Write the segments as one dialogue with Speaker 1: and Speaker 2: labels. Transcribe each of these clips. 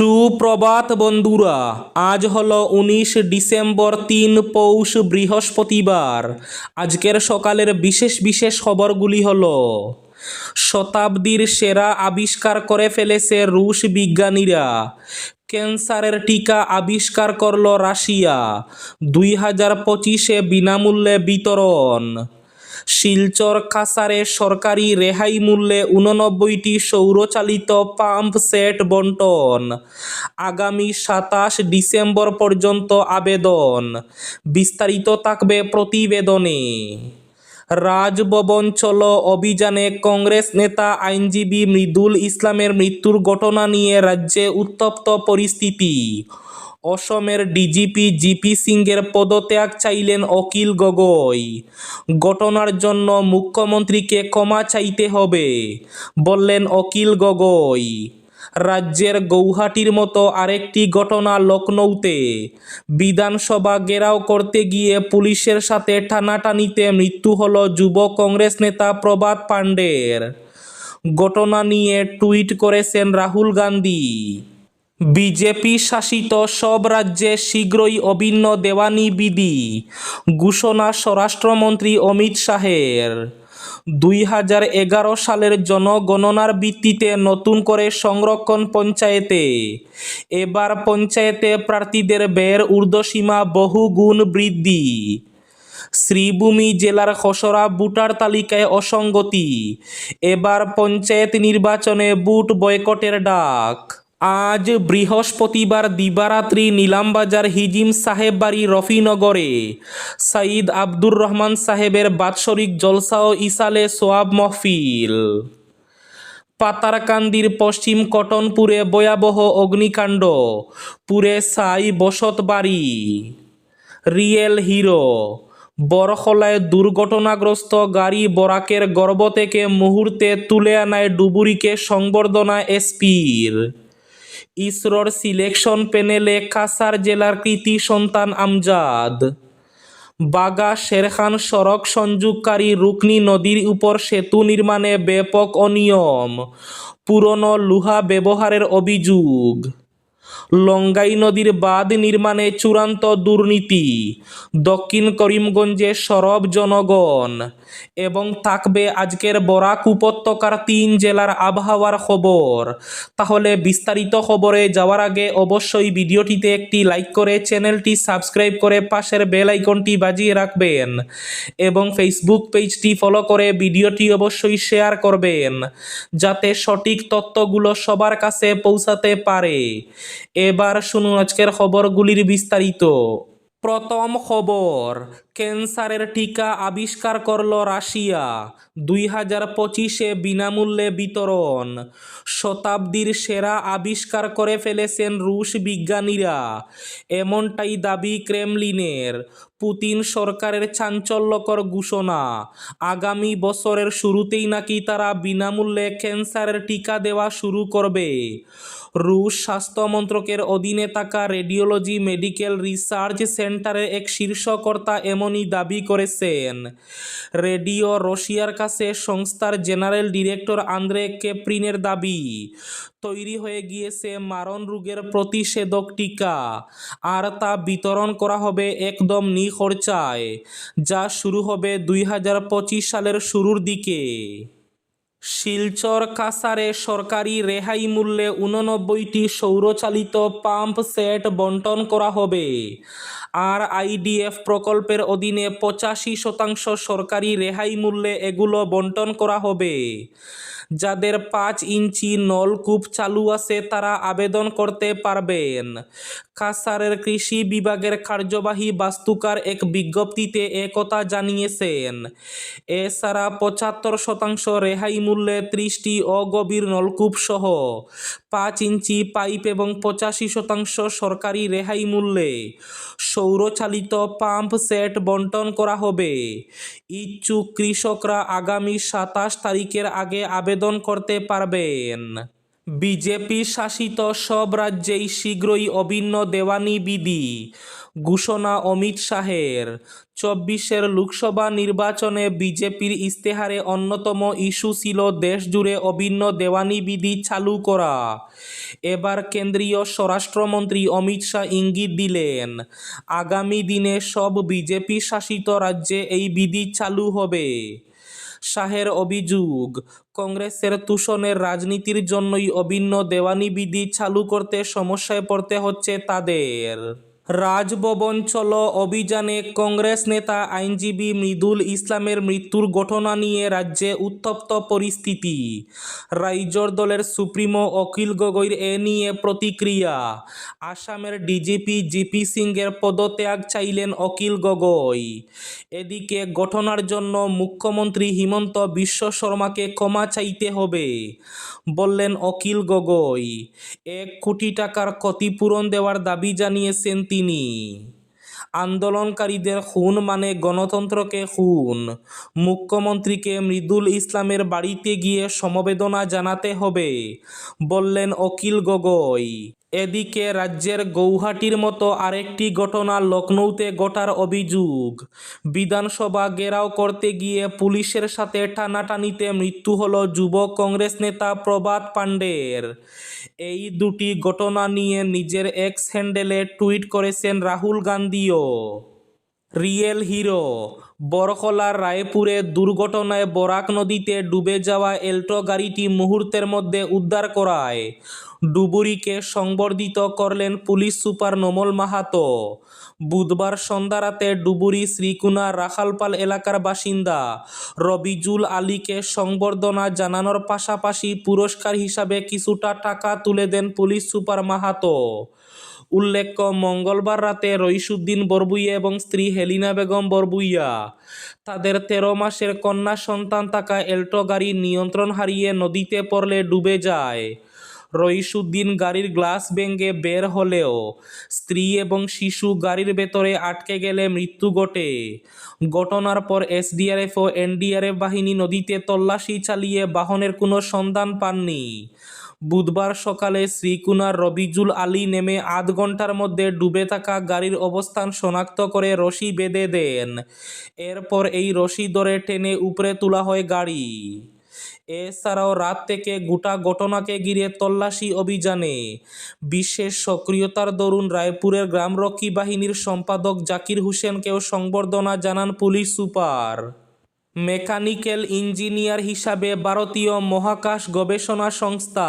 Speaker 1: সুপ্রভাত বন্ধুরা, আজ হলো উনিশ ডিসেম্বর তিন পৌষ বৃহস্পতিবার। আজকের সকালের বিশেষ বিশেষ খবরগুলি হলো, শতাব্দীর সেরা আবিষ্কার করে ফেলেছে রুশ বিজ্ঞানীরা। ক্যান্সারের টিকা আবিষ্কার করল রাশিয়া। দুই হাজার পঁচিশে বিনামূল্যে বিতরণ। শিলচর কাসারে সরকারি রেহাই মূল্যে উননব্বইটি সৌরচালিত পাম্প সেট বন্টন। আগামী সাতাশ ডিসেম্বর পর্যন্ত আবেদন। বিস্তারিত থাকবে প্রতিবেদনে। রাজভবন চলো অভিযানে কংগ্রেস নেতা আইনজীবী মৃদুল ইসলামের মৃত্যুর ঘটনা নিয়ে রাজ্যে উত্তপ্ত পরিস্থিতি। অসমের ডিজিপি জিপি সিংয়ের পদত্যাগ চাইলেন অকিল গগৈ। ঘটনার জন্য মুখ্যমন্ত্রীকে ক্ষমা চাইতে হবে, বললেন অকিল গগৈ। রাজ্যের গৌহাটির মতো আরেকটি ঘটনা লখনৌতে, বিধানসভা ঘেরাও করতে গিয়ে পুলিশের সাথে টানাটানিতে মৃত্যু হল যুব কংগ্রেস নেতা প্রভাত পাণ্ডের। ঘটনা নিয়ে টুইট করেছেন রাহুল গান্ধী। বিজেপি শাসিত সব রাজ্যে শীঘ্রই অভিন্ন দেওয়ানি বিধি। ঘোষণা স্বরাষ্ট্রমন্ত্রী অমিত শাহের। দুই হাজার এগারো সালের জনগণনার ভিত্তিতে নতুন করে সংরক্ষণ পঞ্চায়েতে। এবার পঞ্চায়েতে প্রার্থীদের ব্যয়ের ঊর্ধ্বসীমা বহু গুণ বৃদ্ধি। শ্রীভূমি জেলার খসড়া ভোটার তালিকায় অসঙ্গতি। এবার পঞ্চায়েত নির্বাচনে বুট বয়কটের ডাক। আজ বৃহস্পতিবার দিবারাত্রি নীলামবাজার হিজিম সাহেব বাড়ি রফিনগরে। সাইদ আব্দুর রহমান সাহেবের বাৎসরিক জলসা ও ইসালে সোয়াব মহফিল। পাতারকান্দির পশ্চিম কটনপুরে ভয়াবহ অগ্নিকাণ্ড, পুরে সাই বসত বাড়ি। রিয়েল হিরো, বরখলায় দুর্ঘটনাগ্রস্ত গাড়ি বরাকের গর্ভ থেকে মুহূর্তে তুলে আনায় ডুবুরিকে সংবর্ধনা এসপির। ইসরোর সিলেকশন প্যানেলে কাসার জেলার কৃতি সন্তান আমজাদ। বাগা শেরখান সড়ক সংযোগকারী রুকনি নদীর উপর সেতু নির্মাণে ব্যাপক অনিয়ম, পুরনো লুহা ব্যবহারের অভিযোগ। লঙ্গাই নদীর বাঁধ নির্মাণে চূড়ান্ত দুর্নীতি। দক্ষিণ করিমগঞ্জে সরব জনগণ। এবং থাকবে আজকের বরাক উপত্যকার তিন জেলার আবহাওয়ার খবর। তাহলে বিস্তারিত খবরে যাওয়ার আগে অবশ্যই ভিডিওটিতে একটি লাইক করে চ্যানেলটি সাবস্ক্রাইব করে পাশের বেল আইকনটি বাজিয়ে রাখবেন। এবং ফেসবুক পেজটি ফলো করে ভিডিওটি অবশ্যই শেয়ার করবেন। যাতে সঠিক তথ্যগুলো সবার কাছে পৌঁছাতে পারে। এবার শুনুন আজকের খবরগুলির বিস্তারিত। প্রথম খবর ক্যান্সারের টিকা আবিষ্কার করল রাশিয়া। দুই হাজার পঁচিশে বিনামূল্যে বিতরণ। শতাব্দীর সেরা আবিষ্কার করে ফেলেছেন রুশ বিজ্ঞানীরা। এমনটাই দাবি ক্রেমলিনের। পুতিন সরকারের চাঞ্চল্যকর ঘোষণা। আগামী বছরের শুরুতেই নাকি তারা বিনামূল্যে ক্যান্সারের টিকা দেওয়া শুরু করবে। রুশ স্বাস্থ্য মন্ত্রকের অধীনে থাকা রেডিওলজি মেডিকেল রিসার্চ সেন্টারের এক শীর্ষকর্তা এমনই দাবি করেছেন। রেডিও রশিয়ার কাছে সংস্থার জেনারেল ডিরেক্টর আন্দ্রে কেপ্রিনের দাবি, তৈরি হয়ে গিয়েছে মারণ রোগের প্রতিষেধক টিকা, আর তা বিতরণ করা হবে একদম নিখরচায়, যা শুরু হবে দুই হাজার পঁচিশ সালের শুরুর দিকে। শিলচর কাসারে সরকারি রেহাই মূল্যে উননব্বইটি সৌরচালিত পাম্প সেট বন্টন করা হবে। আর আইডিএফ প্রকল্পের অধীনে পঁচাশি শতাংশ সরকারি রেহাই মূল্যে এগুলো বন্টন করা হবে। যাদের পাঁচ ইঞ্চি নলকূপ চালু আছে, তারা আবেদন করতে পারবেন। কাসারের কৃষি বিভাগের কার্যবাহী বাস্তুকার এক বিজ্ঞপ্তিতে একথা জানিয়েছেন। এছাড়া পঁচাত্তর শতাংশ রেহাই মূল্যে ত্রিশটি অগভীর নলকূপ সহ পাঁচ ইঞ্চি পাইপ এবং পঁচাশি শতাংশ সরকারি রেহাই মূল্যে সৌরচালিত পাম্প সেট বন্টন করা হবে। ইচ্ছুক কৃষকরা আগামী সাতাশ তারিখের আগে আবেদন করতে পারবেন। বিজেপি শাসিত সব রাজ্যেই শীঘ্রই অভিন্ন দেওয়ানি বিধি। ঘোষণা অমিত শাহের। চব্বিশের লোকসভা নির্বাচনে বিজেপির ইস্তেহারে অন্যতম ইস্যু ছিল দেশজুড়ে অভিন্ন দেওয়ানি বিধি চালু করা। এবার কেন্দ্রীয় স্বরাষ্ট্রমন্ত্রী অমিত শাহ ইঙ্গিত দিলেন, আগামী দিনে সব বিজেপি শাসিত রাজ্যে এই বিধি চালু হবে। শাহের অভিযোগ, কংগ্রেসের তুষণের রাজনীতির জন্যই অভিন্ন দেওয়ানি বিধি চালু করতে সমস্যায় পড়তে হচ্ছে তাদের। রাজভবন চলো অভিযানে কংগ্রেস নেতা আইনজীবী মৃদুল ইসলামের মৃত্যুর ঘটনা নিয়ে রাজ্যে উত্তপ্ত পরিস্থিতি। রাইজর দলের সুপ্রিমো অখিল গগৈর এ নিয়ে প্রতিক্রিয়া। আসামের ডিজিপি জিপি সিংয়ের পদত্যাগ চাইলেন অখিল গগৈ। এদিকে ঘটনার জন্য মুখ্যমন্ত্রী হিমন্ত বিশ্ব শর্মাকে ক্ষমা চাইতে হবে, বললেন অখিল গগৈ। এক কোটি টাকার ক্ষতিপূরণ দেওয়ার দাবি জানিয়েছেন তিনি। আন্দোলনকারীদের খুন মানে গণতন্ত্রকে খুন। মুখ্যমন্ত্রীকে মৃদুল ইসলামের বাড়িতে গিয়ে সমবেদনা জানাতে হবে, বললেন অকিল গগৈ। এদিকে রাজ্যের গৌহাটির মতো আরেকটি ঘটনা লখনৌতে ঘটার অভিযোগ, বিধানসভা ঘেরাও করতে গিয়ে পুলিশের সাথে টানাটানিতে মৃত্যু হল যুব কংগ্রেস নেতা প্রভাত পাণ্ডের। এই দুটি ঘটনা নিয়ে নিজের এক্স হ্যান্ডেলে টুইট করেছেন রাহুল গান্ধীও। রিয়েল হিরো বরকলার রায়পুরে দুর্ঘটনায় বরাক নদীতে ডুবে যাওয়া এল্টো গাড়িটি মুহূর্তের মধ্যে উদ্ধার করায় ডুবুরিকে সংবর্ধিত করলেন পুলিশ সুপার নোমল মাহাতো। বুধবার সন্ধ্যা রাতে ডুবুরি শ্রীকুনা রাখালপাল এলাকার বাসিন্দা রবিজুল আলীকে সংবর্ধনা জানানোর পাশাপাশি পুরস্কার হিসাবে কিছুটা টাকা তুলে দেন পুলিশ সুপার মাহাতো। উল্লেখ্য, মঙ্গলবার রাতে রইসুদ্দিন বরবুইয়া এবং স্ত্রী হেলিনা বেগম বরবুইয়া। তাদের তেরো মাসের কন্যা সন্তান থাকা এল্টো গাড়ি নিয়ন্ত্রণ হারিয়ে নদীতে পড়লে ডুবে যায়। রইসুদ্দিন গাড়ির গ্লাস ভেঙে বের হলেও স্ত্রী এবং শিশু গাড়ির ভেতরে আটকে গেলে মৃত্যু ঘটে। ঘটনার পর এসডিআরএফ ও এনডিআরএফ বাহিনী নদীতে তল্লাশি চালিয়ে বাহনের কোনো সন্ধান পাননি। বুধবার সকালে শ্রীকুনার রবিজুল আলী নেমে আধ ঘণ্টার মধ্যে ডুবে থাকা গাড়ির অবস্থান শনাক্ত করে রশি বেঁধে দেন। এরপর এই রশি ধরে টেনে উপরে তোলা হয় গাড়ি। এছাড়াও রাত থেকে গোটা ঘটনাকে ঘিরে তল্লাশি অভিযানে। বিশেষ সক্রিয়তার দরুন রায়পুরের গ্রামরক্ষী বাহিনীর সম্পাদক জাকির হোসেনকেও সংবর্ধনা জানান পুলিশ সুপার। মেকানিক্যাল ইঞ্জিনিয়ার হিসাবে ভারতীয় মহাকাশ গবেষণা সংস্থা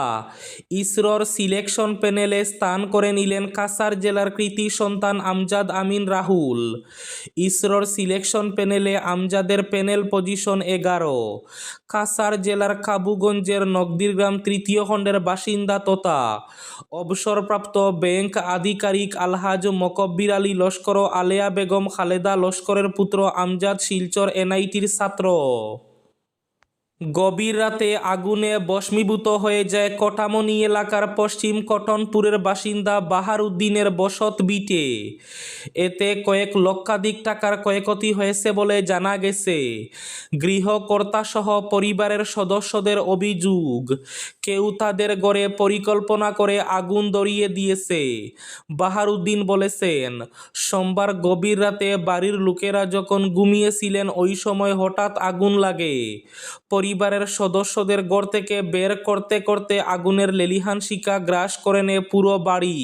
Speaker 1: ইসরোর সিলেকশন প্যানেলে স্থান করে নিলেন কাসার জেলার কৃতি সন্তান আমজাদ আমিন রাহুল। ইসরোর সিলেকশন প্যানেলে আমজাদের প্যানেল পজিশন এগারো। কাসার জেলার কাবুগঞ্জের নকদিরগ্রাম তৃতীয় খণ্ডের বাসিন্দা তথা অবসরপ্রাপ্ত ব্যাংক আধিকারিক আলহাজ মকব্বির আলী লস্কর আলেয়া বেগম খালেদা লস্করের পুত্র আমজাদ শিলচর এনআইটির ছাত্র 4 গভীর রাতে আগুনে ভস্মীভূত হয়ে যায় কটামনি এলাকার পশ্চিম কটনপুরের বাসিন্দা বাহার উদ্দিনের বসত বিটে। এতে কয়েক লক্ষাধিক টাকার ক্ষয়ক্ষতি হয়েছে বলে জানা গেছে। গৃহকর্তাসহ পরিবারের সদস্যদের অভিযোগ, কেউ তাদের গড়ে পরিকল্পনা করে আগুন ধরিয়ে দিয়েছে। বাহারুদ্দিন বলেছেন, সোমবার গভীর রাতে বাড়ির লোকেরা যখন ঘুমিয়েছিলেন, ওই সময় হঠাৎ আগুন লাগে। পরিবারের সদস্যদের ঘর থেকে বের করতে করতে আগুনের লেলিহান শিকা গ্রাস করে নেয় পুরো বাড়ি।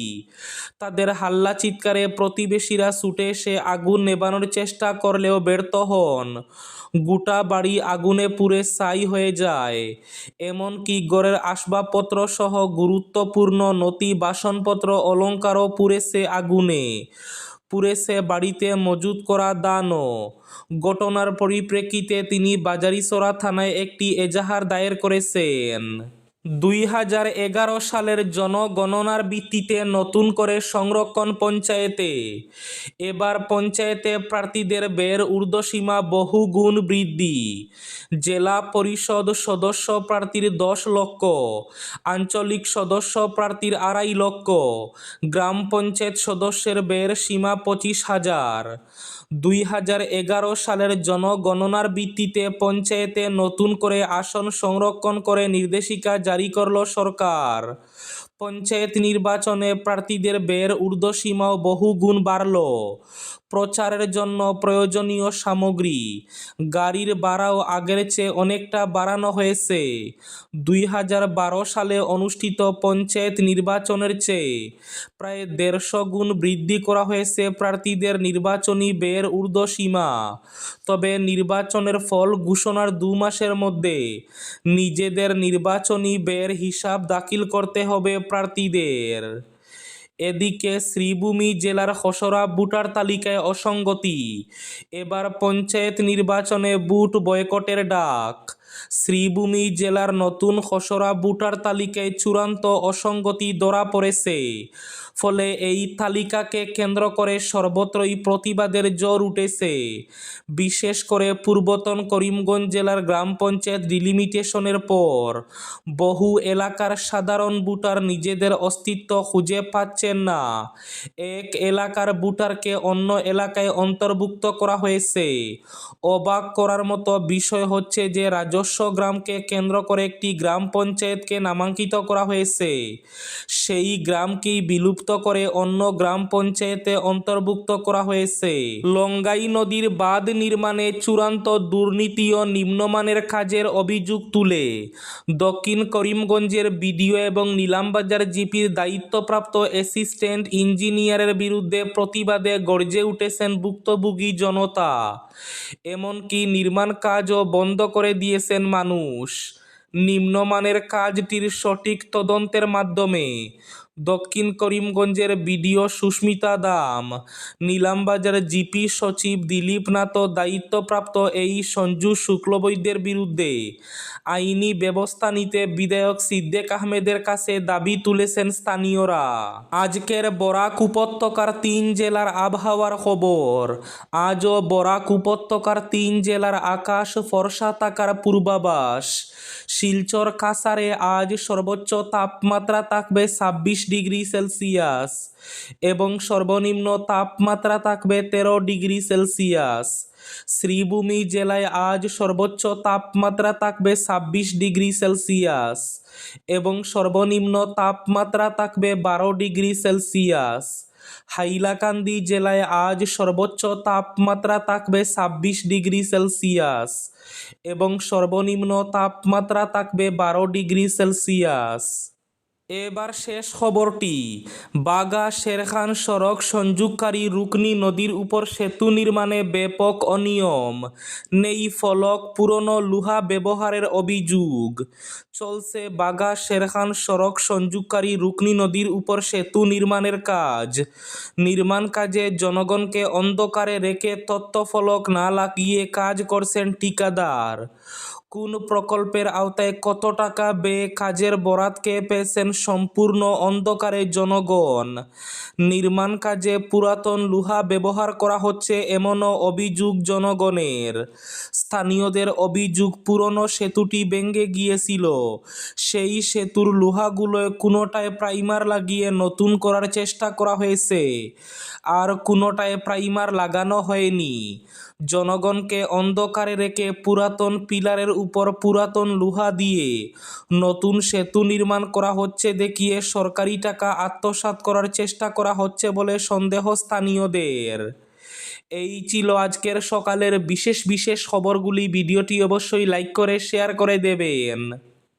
Speaker 1: তাদের হাল্লা চিৎকারে প্রতিবেশীরা ছুটে এসে আগুন নেবানোর চেষ্টা করলেও ব্যর্থ হন। গোটা বাড়ি আগুনে পুড়ে ছাই হয়ে যায়। এমনকি ঘরের আসবাবপত্র সহ গুরুত্বপূর্ণ নথি, বাসনপত্র অলঙ্কারও পুড়েছে আগুনে। পুড়েছে বাড়িতে মজুত করা দানও। ঘটনার পরিপ্রেক্ষিতে তিনি বাজারিসরা থানায় একটি এজাহার দায়ের করেছেন। দুই হাজার এগারো সালের জনগণনার ভিত্তিতে নতুন করে সংরক্ষণ পঞ্চায়েতে। এবার পঞ্চায়েতে প্রার্থীদের ব্যয়ের ঊর্ধ্বসীমা বহুগুণ বৃদ্ধি। জেলা পরিষদ সদস্য প্রার্থীর দশ লক্ষ, আঞ্চলিক সদস্য প্রার্থীর আড়াই লক্ষ, গ্রাম পঞ্চায়েত সদস্যের ব্যয়ের সীমা পঁচিশ হাজার। দুই হাজার এগারো সালের জনগণনার ভিত্তিতে পঞ্চায়েতে নতুন করে আসন সংরক্ষণ করে নির্দেশিকা জারি করল সরকার। পঞ্চায়েত নির্বাচনে প্রার্থীদের ব্যয়ের ঊর্ধ্বসীমাও বহুগুণ বাড়ল। প্রচারের জন্য প্রয়োজনীয় সামগ্রী। গাড়ির ভাড়াও আগের চেয়ে অনেকটা বাড়ানো হয়েছে। দুই হাজার বারো সালে অনুষ্ঠিত পঞ্চায়েত নির্বাচনের চেয়ে প্রায় দেড়শো গুণ বৃদ্ধি করা হয়েছে প্রার্থীদের নির্বাচনী ব্যয়ের ঊর্ধ্বসীমা তবে নির্বাচনের ফল ঘোষণার দু মাসের মধ্যে নিজেদের নির্বাচনী ব্যয়ের হিসাব দাখিল করতে হবে প্রার্থীদের। এদিকে শ্রীভূমি জেলার খসড়া ভোটার তালিকায় অসঙ্গতি। এবার পঞ্চায়েত নির্বাচনে বুট বয়কটের ডাক। শ্রীভূমি জেলার নতুন খসড়া ভোটার তালিকায় চূড়ান্ত অসঙ্গতি ধরা পড়েছে। ফলে এই তালিকাকে কেন্দ্র করে সর্বত্রই প্রতিবাদের জোর উঠেছে। বিশেষ করে পূর্বতন করিমগঞ্জ জেলার গ্রাম পঞ্চায়েত ডিলিমিটেশনের পর, বহু এলাকার সাধারণ ভোটার নিজেদের অস্তিত্ব খুঁজে পাচ্ছেন না। এক এলাকার ভোটারকে অন্য এলাকায় অন্তর্ভুক্ত করা হয়েছে। অবাক করার মতো বিষয় হচ্ছে যে রাজস্ব গ্রামকে কেন্দ্র করে একটি গ্রাম পঞ্চায়েতকে নামাঙ্কিত করা হয়েছে। সেই গ্রামকেই বিলুপ্ত করে অন্য গ্রাম পঞ্চায়েতে অন্তর্ভুক্ত করা হয়েছে। লঙ্গাই নদীর বাঁধ নির্মাণে চূড়ান্ত দুর্নীতি ও নিম্নমানের কাজের অভিযোগ তুলে। দক্ষিণ করিমগঞ্জের বিডিও এবং নিলামবাজার জিপির দায়িত্বপ্রাপ্ত অ্যাসিস্ট্যান্ট ইঞ্জিনিয়ারের বিরুদ্ধে প্রতিবাদে গর্জে উঠেছেন ভুক্তভোগী জনতা। এমনকি নির্মাণ কাজও বন্ধ করে দিয়েছেন মানুষ। নিম্নমানের কাজটির সঠিক তদন্তের মাধ্যমে দক্ষিণ করিমগঞ্জের বিডিও সুস্মিতা দাম, নিলামবাজার জিপি সচিব দিলীপ নাথ দায়িত্বপ্রাপ্ত এই সঞ্জু শুক্লবৈদ্যের বিরুদ্ধে আইনি ব্যবস্থা নিতে বিধায়ক সিদ্দেক আহমেদের কাছে দাবি তুলেছেন স্থানীয়রা। আজকের বরাক উপত্যকার তিন জেলার আবহাওয়ার খবর, আজও বরাক উপত্যকার তিন জেলার আকাশ ফর্সা থাকার পূর্বাভাস। শিলচর কাসারে আজ সর্বোচ্চ তাপমাত্রা থাকবে ছাব্বিশ ডিগ্রি সেলসিয়াস এবং সর্বনিম্ন তাপমাত্রা থাকবে তেরো ডিগ্রি সেলসিয়াস। শ্রীভূমি জেলায় আজ সর্বোচ্চ তাপমাত্রা থাকবে ছাব্বিশ ডিগ্রি সেলসিয়াস এবং সর্বনিম্ন তাপমাত্রা থাকবে বারো ডিগ্রি সেলসিয়াস। হাইলাকান্দি জেলায় আজ সর্বোচ্চ তাপমাত্রা থাকবে ছাব্বিশ ডিগ্রি সেলসিয়াস এবং সর্বনিম্ন তাপমাত্রা থাকবে বারো ডিগ্রি সেলসিয়াস। এবার শেষ খবরটি। বাগা শেরখান সড়ক সংযোগকারী রুকনি নদীর উপর সেতু নির্মাণে ব্যাপক অনিয়ম। নেই ফলক, পুরনো লোহা ব্যবহারের অভিযোগ। চলছে বাগা শেরখান, সড়ক সংযোগকারী রুকনি নদীর উপর সেতু নির্মাণের কাজ। নির্মাণ কাজে জনগণকে অন্ধকারে রেখে তথ্যফলক না লাগিয়ে কাজ করছেন ঠিকাদার। কোন প্রকল্পের আওতায় কত টাকা ব্যয়ে কাজের বরাতকে পেয়েছেন সম্পূর্ণ অন্ধকারে জনগণ? নির্মাণ কাজে পুরাতন লোহা ব্যবহার করা হচ্ছে এমনও অভিযোগ জনগণের। স্থানীয়দের অভিযোগ, পুরনো সেতুটি ভেঙে গিয়েছিল। সেই সেতুর লোহাগুলোয় কোনোটায় প্রাইমার লাগিয়ে নতুন করার চেষ্টা করা হয়েছে। আর কোনোটায় প্রাইমার লাগানো হয়নি। জনগণকে অন্ধকারে রেখে পুরাতন পিলারের উপর পুরাতন লোহা দিয়ে নতুন সেতু নির্মাণ করা হচ্ছে দেখিয়ে সরকারি টাকা আত্মসাৎ করার চেষ্টা করা হচ্ছে বলে সন্দেহ স্থানীয়দের। এই ছিল আজকের সকালের বিশেষ বিশেষ খবরগুলি। ভিডিওটি অবশ্যই লাইক করে, শেয়ার করে দেবেন।